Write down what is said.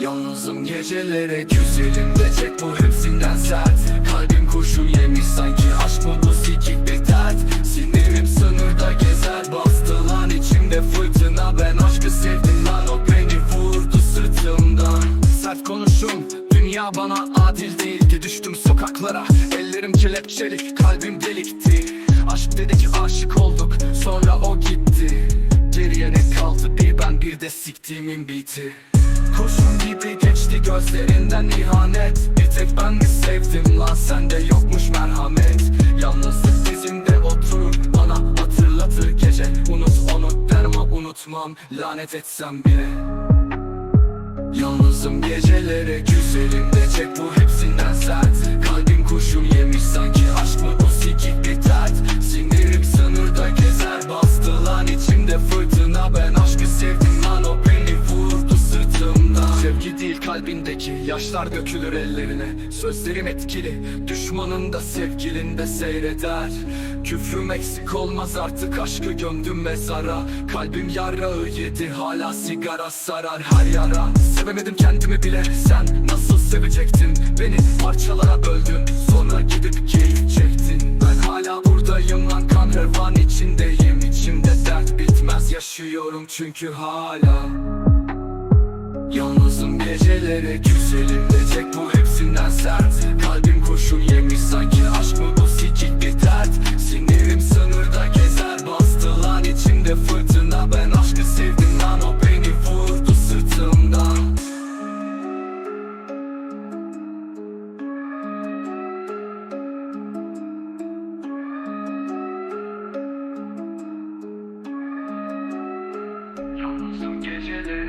Yalnızım gecelere güzelim de çek bu hepsinden sert. Kalbim kurşun yemiş sanki aşk mı bu sikik bir dert. Sinirim sınırda gezer bastı lan içimde fırtına. Ben aşkı sevdim lan o beni vurdu sırtımdan. Sert konuşum dünya bana adil değildi Düştüm sokaklara ellerim kelepçeli kalbim delikti. Aşk dedik aşık olduk sonra o gitti. Geriye ne kaldı bir ben bir de siktiğimin biti Kurşun gibi geçti gözlerinden ihanet. Bir tek ben mi sevdim lan? Sende yokmuş merhamet. Yalnızlık dizinde oturur bana hatırlatır gece. Unut onu derim ama unutmam. Lanet etsem bile. Yalnızım gecelere güzelim de çek bu hepsinden sert kalbindeki yaşlar dökülür ellerine. Sözlerim etkili düşmanın da sevgilin de seyreder. Küfrüm eksik olmaz artık aşkı gömdüm mezara. Kalbim yarağı yedi hala sigara sarar her yara. Sevemedim kendimi bile sen nasıl sevecektin Beni? Parçalara böldün sonra gidip keyif çektin. Ben hala buradayım lan kan revan içindeyim. İçimde dert bitmez yaşıyorum çünkü hala De tek bu hepsinden sert. Kalbim kurşun yemiş sanki aşk mı bu? Sikik bir dert. Sinirim sınırda gezer. Bastı lan içimde fırtına. Ben aşkı sevdim lan o beni vurdu sırtımdan. Yalnızım de